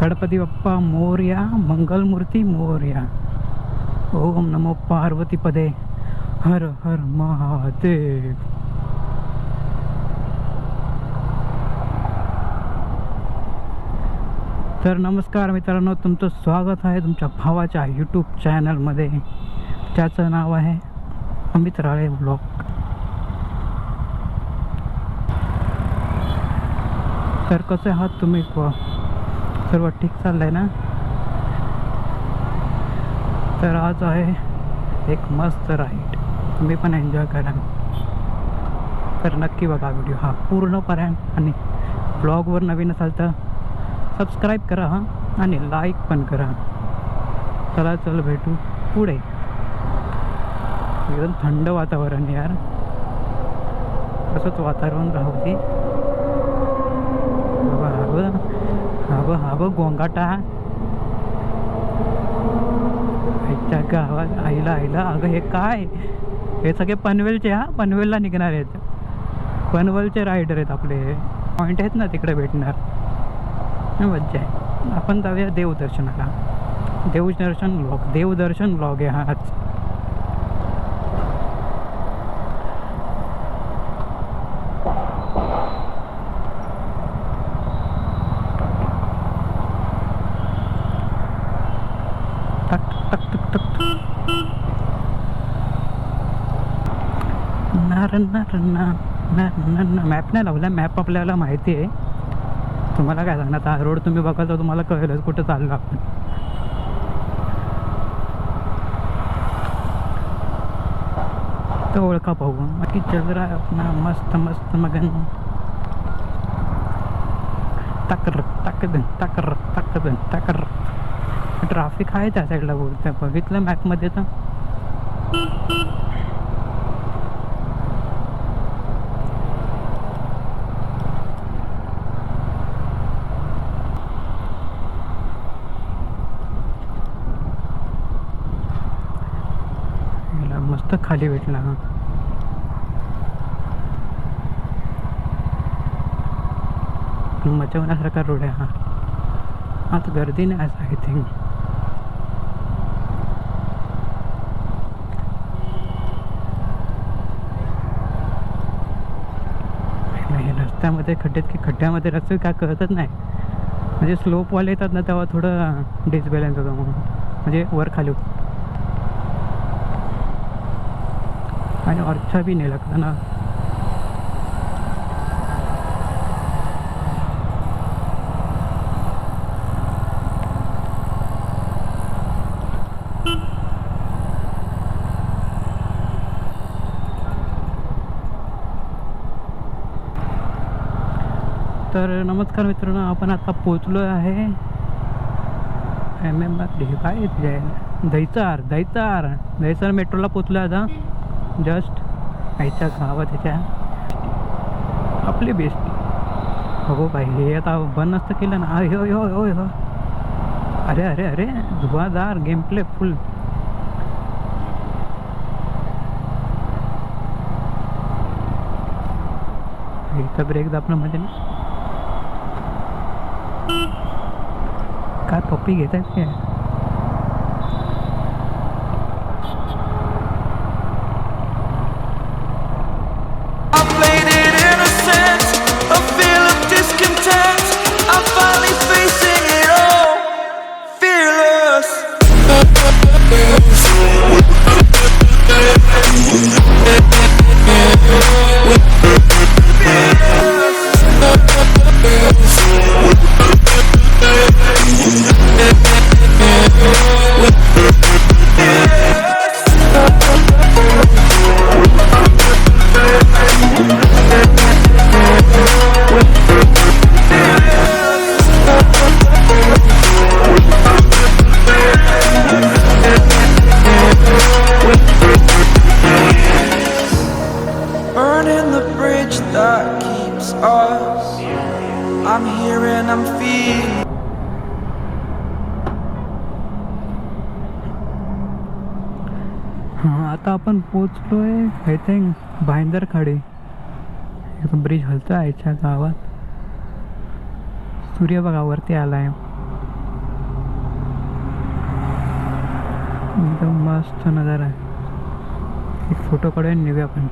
गणपती बाप्पा मोर्या मंगलमूर्ती मोर्या. ओम नमो पार्वती पदे. हर हर महादेव. तर नमस्कार मित्रांनो तुमचं स्वागत आहे तुमच्या भावाच्या यूट्यूब चॅनलमध्ये त्याचं नाव आहे अमित राळे ब्लॉग. तर कसे आहात तुम्ही? सर्व ठीक चाललंय ना? तर आज आहे एक मस्त राईड तुम्ही पण एन्जॉय करा. तर नक्की बघा व्हिडिओ हा पूर्णपर्यंत आणि ब्लॉगवर नवीन असाल तर सबस्क्राईब करा हा आणि लाईक पण करा. चला चल भेटू पुढे. एकदम थंड वातावरण यार. असंच वातावरण राहू दे. अगं गोंगाटा आईच्या गावात आईला आईला. अगं हे काय? हे सगळे पनवेलचे हा? पनवेलला निघणार आहेत. पनवेलचे रायडर आहेत आपले. पॉईंट आहेत ना तिकडे भेटणार. मज्जा आहे. आपण जाऊया देवदर्शनाला. देवदर्शन ब्लॉग देवदर्शन ब्लॉग आहे हा आज. मॅप नाही लावला मॅप आपल्याला माहिती आहे. तुम्हाला काय सांगणार? आता रोड तुम्ही बघाल तर तुम्हाला कळेलच कुठं चाललो आपण. तो ओळखा पाहू बाकी चल मस्त मस्त मगन. टकर तक्र टकर टकदन तक्र. ट्राफिक आहे त्या साईडला बोलतं बघितलं मॅपमध्ये तर. मस्त खाली भेटला हा. मचवण्यासारखा रोड आहे हा. आज गर्दी नाही आज आय थिंक हे रस्त्यामध्ये खड्ड्यात की खड्ड्यामध्ये रस्ते काय कळतच नाही. म्हणजे स्लोपवाले येतात ना तेव्हा थोडं डिसबॅलन्स होतं म्हणून. म्हणजे वर खाली आणि आणि बी नाही नहीं ना. तर नमस्कार मित्रांनो आपण आता पोचलो आहे एम एम काय दहीचार दहीचार दहीचार मेट्रोला पोचलो आता. जस्ट आईच्या गावात त्याच्या आपली बेस्टी हो बाई हे आता बंद नसतं केलं ना. अरे हो हो हो हो अरे अरे अरे धुवादार गेम प्ले फुल इथं ब्रेक दाबणं म्हणजे ना काय पप्पी घेत आहेत काय I I'm here and I'm feeling. हां आता आपण पोचलोय आय थिंक भाईंदर खाडी आता ब्रिज हलतो याच्या गावात. सूर्य बघा वरती आला आहे एकदम मस्त नजारा आहे. एक फोटो काढूया निघूया आपण.